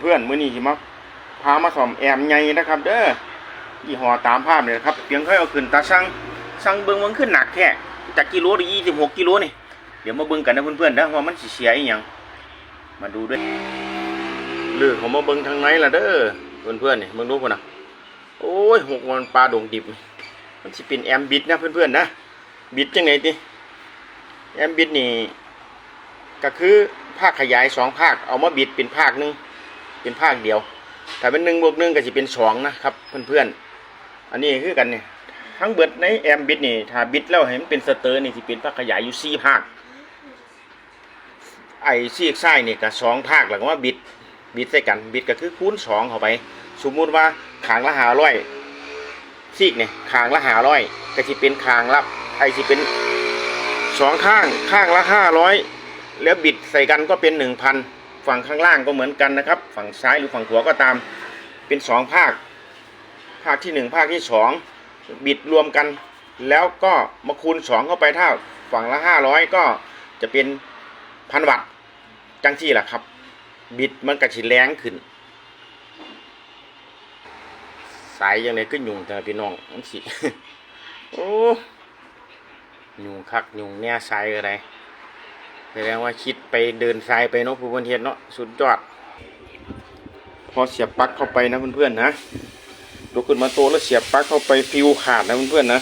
เพื่อนๆมื้อนี้สิมาพามาสอมแอมใหญ่นะครับ เด้อยี่ห้อตามภาพเลยครับเพียงค่อยเอาขึ้นตาสั่งสั่งเบิ่งมันขึ้นหนักแค่จากกิโลหรือยี่สิบหกกิโลนี่เดี๋ยวมาเบิ่งกันนะเพื่อนๆนะว่ามันเสียอีหยังมาดูด้วยเลือกของมาเบิ่งทางไหนล่ะเด้อเพื่อนๆนี่เบิ่งดูพุ่นนะโอ้ยหกวันปลาดงดิบ มันสิเป็นแอมบิดนะเพื่อนๆนะบิดจังไหนติแอมบิดนี่ก็คือภาคขยายสองภาคเอามาบิดเป็นภาคหนึ่ง เป็นภาคเดียว ถ้าเป็นหนึ่งบวกหนึ่งก็จะเป็นสองนะครับ เพื่อนๆ อันนี้คือกันเนี่ยทั้งเบิดในแอมบิดนี่ถ้าบิดแล้วเห็นเป็นสเตอร์นี่ที่เป็นภาคขยายอยู่สี่ภาค ไอ้ซีกไส้นี่ก็สองภาคแล้วก็ว่าบิดบิดใส่กันบิดก็คือคูณสองเข้าไป สมมุติว่าขางละหาร้อยซีกเนี่ยขางละหาร้อยก็จะเป็นขางละไอ้ที่เป็นสองข้างข้างละห้าร้อยแล้วบิดใส่กันก็เป็นหนึ่งพัน ฝั่งข้างล่างก็เหมือนกันนะครับ ฝั่งซ้ายหรือฝั่งขวาก็ตามเป็นสองภาค ภาคที่หนึ่งภาคที่สองบิดรวมกัน แล้วก็มาคูณสองเข้าไปถ้าฝั่งละห้าร้อยก็จะเป็นพันวัตต์จังที่แหละครับ บิดมันกระชิแรงขึ้น สายยังไงก็ยุ่งแต่พี่น้องมันสิโอ้ยุ่งคักยุ่งแน่สายอะไร แสดงว่าคิดไปเดินทรายไปเนาะผู้บนเทียนเนาะสุดยอด พอเสียบปลั๊กเข้าไปนะเพื่อนๆนะลุกขึ้นมาโตแล้วเสียบปลั๊กเข้าไปฟิวขาดนะเพื่อนๆนะ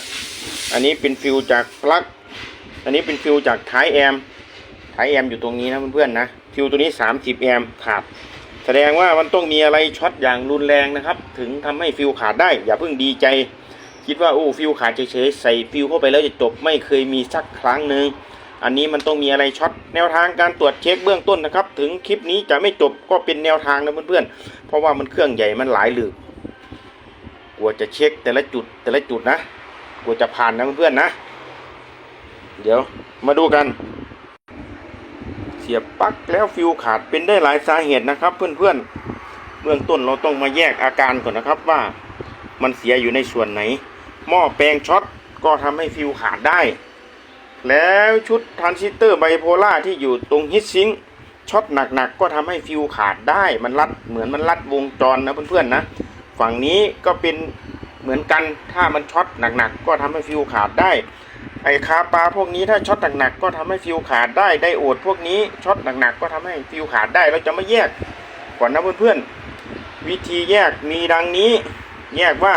อันนี้เป็นฟิวจากปลั๊ก อันนี้เป็นฟิวจากท้ายแอมท้ายแอมอยู่ตรงนี้นะเพื่อนๆนะฟิวตัวนี้ 30 แอมขาด แสดงว่ามันต้องมีอะไรช็อตอย่างรุนแรงนะครับ ถึงทำให้ฟิวขาดได้ อย่าเพิ่งดีใจคิดว่าโอ้ฟิวขาดเฉยๆใส่ฟิวเข้าไปแล้วจะจบไม่เคยมีสักครั้งหนึ่ง อันนี้มันต้องมีอะไรช็อตแนวทางการตรวจเช็คเบื้องต้นนะครับ ถึงคลิปนี้จะไม่จบก็เป็นแนวทางนะเพื่อนๆ เพราะว่ามันเครื่องใหญ่มันหลายหลืบกลัวจะเช็คแต่ละจุดแต่ละจุดนะกลัวจะผ่านนะเพื่อนๆนะ เดี๋ยวมาดูกัน เสียบปลั๊กแล้วฟิวขาดเป็นได้หลายสาเหตุนะครับ เพื่อนๆ เบื้องต้นเราต้องมาแยกอาการก่อนนะครับว่ามันเสียอยู่ในส่วนไหน หม้อแปลงช็อตก็ทำให้ฟิวขาดได้ แล้วชุดทรานซิสเตอร์ไบโพล่าที่อยู่ตรงฮิตซิงช็อตหนักๆ ก็ทำให้ฟิวขาดได้มันรัดเหมือนมันรัดวงจรนะเพื่อนๆนะ ฝั่งนี้ก็เป็นเหมือนกันถ้ามันช็อตหนักๆ ก็ทำให้ฟิวขาดได้ ไอ้คาปลาพวกนี้ถ้าช็อตหนักๆก็ทำให้ฟิวขาดได้ไดโอดพวกนี้ช็อตหนักๆก็ทำให้ฟิวขาดได้เราจะไม่แยกก่อนนะเพื่อนๆวิธีแยกมีดังนี้ แยกว่า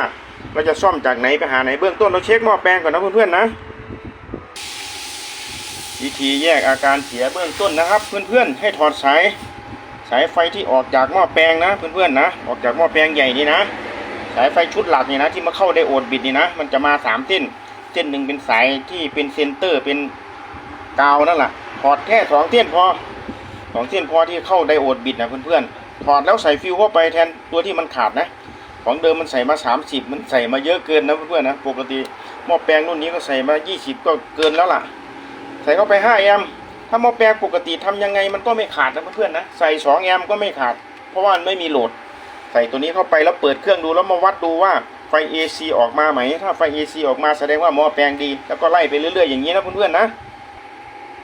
เราจะซ่อมจากไหนไปหาไหนเบื้องต้นเราเช็คหม้อแปลงก่อนนะเพื่อนๆนะ วิธีแยกอาการเสียเบื้องต้นนะครับ เพื่อนๆให้ถอดสายสายไฟที่ออกจากหม้อแปลงนะเพื่อนๆนะ ออกจากหม้อแปลงใหญ่นี่นะ สายไฟชุดหลักนี่นะที่มาเข้าไดโอดบิดนี่นะ มันจะมาสามเส้น เส้นหนึ่งเป็นสายที่เป็นเซนเตอร์เป็นกาวนั่นแหละถอดแค่สองเส้นพอสองเส้นพอที่เข้าไดโอดบิดนะเพื่อนๆถอดแล้วใส่ฟิวเข้าไปแทนตัวที่มันขาดนะ ของเดิมมันใส่มา 30 มันใส่มาเยอะเกินนะเพื่อนๆนะปกติหม้อแปลงรุ่นนี้ก็ใส่มา 20 ก็เกินแล้วล่ะ ส่เข้าไป 5 แอมป์ถ้าหม้อแปลงปกติทำยังไงมันก็ไม่ขาดนะเพื่อนๆนะใส่ 2 แอมป์ก็ไม่ขาด เพราะว่ามันไม่มีโหลด ใส่ตัวนี้เข้าไปแล้วเปิดเครื่องดูแล้วมาวัดดูว่าไฟ AC ออกมาไหม ถ้าไฟ AC ออกมาแสดงว่าหม้อแปลงดี แล้วก็ไล่ไปเรื่อยๆอย่างนี้นะเพื่อนๆนะ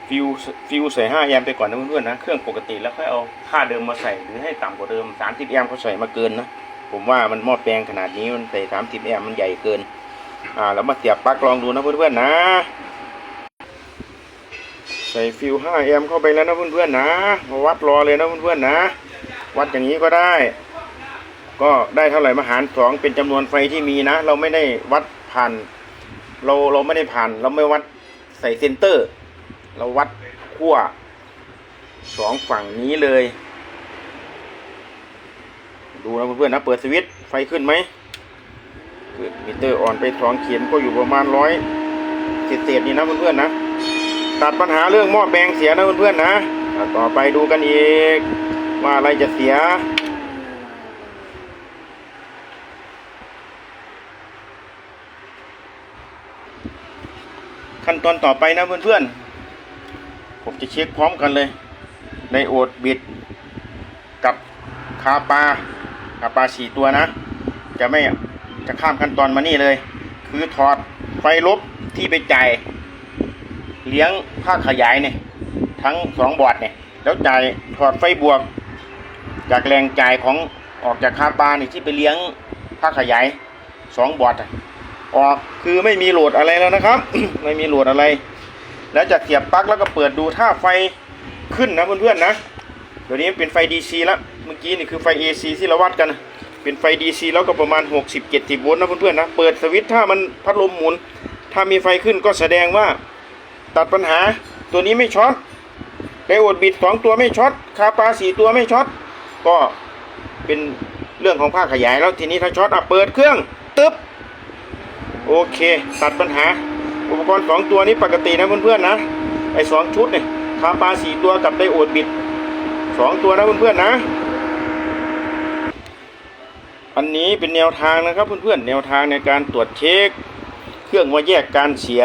ฟิวฟิวใส่5แอมป์ไปก่อนนะเพื่อนๆนะเครื่องปกติแล้วค่อยเอาค่าเดิมมาใส่หรือให้ต่ำกว่าเดิม 30 แอมป์เขาใส่มาเกินนะผมว่ามันหม้อแปลงขนาดนี้มันใส่ 30 แอมป์มันใหญ่เกินอ่าแล้วมาเสียบปลั๊กลองดูนะเพื่อนๆนะ ส่ฟิว5แอมเข้าไปแล้วนะเพื่อนๆนะมาวัดรอเลยนะเพื่อนๆนะ วัดอย่างนี้ก็ได้ ก็ได้เท่าไหร่มาหารสองเป็นจำนวนไฟที่มีนะ เราไม่ได้วัดผ่าน เราเราไม่ได้ผ่าน เราไม่วัดใส่เซนเตอร์ เราวัดขั้วสองฝั่งนี้เลย ดูนะเพื่อนๆนะ เปิดสวิตช์ไฟขึ้นไหมมิเตอร์อ่อนไปสองเข็มก็อยู่ประมาณร้อยเศษๆนี่นะเพื่อนๆนะ ตัดปัญหาเรื่องหม้อแปลงเสียนะเพื่อนๆนะต่อไปดูกันอีก ว่าอะไรจะเสียขั้นตอนต่อไปนะเพื่อนๆ ผมจะเช็คพร้อมกันเลย ในโอดบิด กับคาปลาคาปลาสี่ตัวนะ จะไม่จะข้ามขั้นตอนมานี่เลย คือถอดไฟลบที่ไปจ่าย เลี้ยงภาคขยายเนี่ยทั้งสองบอร์ดเนี่ยแล้วจ่ายถอดไฟบวก จากแรงจ่ายของออกจากคาปานี่ที่ไปเลี้ยงภาคขยายสองบอร์ดอะออกคือไม่มีโหลดอะไรแล้วนะครับ ไม่มีโหลดอะไร แล้วจะเสียบปลั๊กแล้วก็เปิดดูถ้าไฟขึ้นนะเพื่อนๆนะเดี๋ยวนี้เป็นไฟ DC แล้วเมื่อกี้นี่คือไฟ AC ที่เราวัดกัน เป็นไฟ DC แล้วก็ประมาณ 60-70 โวลต์นะเพื่อนๆนะ เปิดสวิตช์ถ้ามันพัดลมหมุน ถ้ามีไฟขึ้นก็แสดงว่า ตัดปัญหาตัวนี้ไม่ช็อตไดโอดบิดสองตัวไม่ช็อตคาปาสี่ตัวไม่ช็อตก็เป็นเรื่องของภาคขยายแล้วทีนี้ถ้าช็อตอะเปิดเครื่องตึ๊บโอเค ตัดปัญหา อุปกรณ์สองตัวนี้ปกตินะเพื่อนๆนะไอ้สองชุดเนี่ยคาปาสี่ตัวกับไดโอดบิดสองตัวนะเพื่อนๆนะ อันนี้เป็นแนวทางนะครับเพื่อนๆแนวทางในการตรวจเช็ค เครื่องว่าแยกการเสีย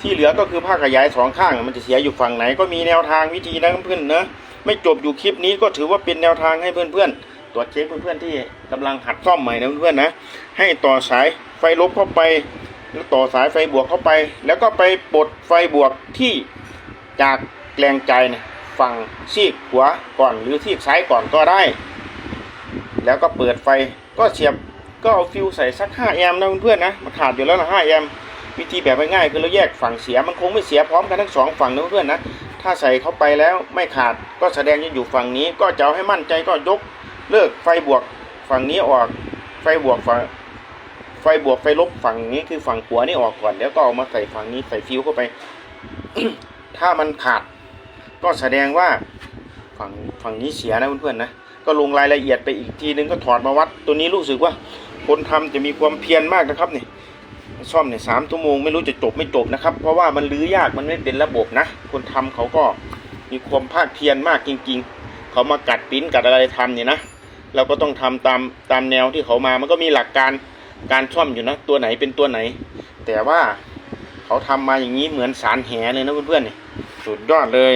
ที่เหลือก็คือภาคขยายสองข้างมันจะเสียอยู่ฝั่งไหนก็มีแนวทางวิธีนะเพื่อนๆนะไม่จบอยู่คลิปนี้ก็ถือว่าเป็นแนวทางให้เพื่อนๆตรวจเช็คเพื่อนๆที่กำลังหัดซ่อมใหม่นะเพื่อนๆนะให้ต่อสายไฟลบเข้าไปแล้วต่อสายไฟบวกเข้าไป แล้วก็ไปปลดไฟบวกที่จากแรงใจเนี่ยฝั่งซีกขวาก่อนหรือซีกซ้ายก่อนก็ได้ แล้วก็เปิดไฟก็เสียบก็เอาฟิวใส่สัก5แอมป์นะเพื่อนๆนะมันขาดอยู่แล้วนะ5แอมป์ วิธีแบบง่ายๆคือเราแยกฝั่งเสียมันคงไม่เสียพร้อมกันทั้งสองฝั่งนะเพื่อนนะถ้าใส่เข้าไปแล้วไม่ขาดก็แสดงจะอยู่ฝั่งนี้ก็จะเอาให้มั่นใจก็ยกเลิกไฟบวกฝั่งนี้ออกไฟบวกฝั่งไฟบวกไฟลบฝั่งนี้คือฝั่งขวานี่ออกก่อน แล้วก็เอามาใส่ฝั่งนี้ใส่ฟิวเข้าไป ถ้ามันขาด ก็แสดงว่าฝั่งฝั่งนี้เสียนะเพื่อนๆนะก็ลงรายละเอียดไปอีกทีนึงก็ถอดมาวัด ตัวนี้รู้สึกว่าคนทำจะมีความเพียรมากนะครับเนี่ย ซ่อมเนี่ยสามชั่วโมงไม่รู้จะจบไม่จบนะครับ เพราะว่ามันลื้อยากมันไม่เป็นระบบนะ คนทำเขาก็มีความภาคเพียรมากจริง ๆ เขามากัดปิ้นกัดอะไรทำเนี่ยนะเราก็ต้องทำตามตามแนวที่เขามา มันก็มีหลักการการซ่อมอยู่นะ ตัวไหนเป็นตัวไหน แต่ว่าเขาทำมาอย่างนี้เหมือนสารแหเลยนะเพื่อนๆนี่สุดยอดเลย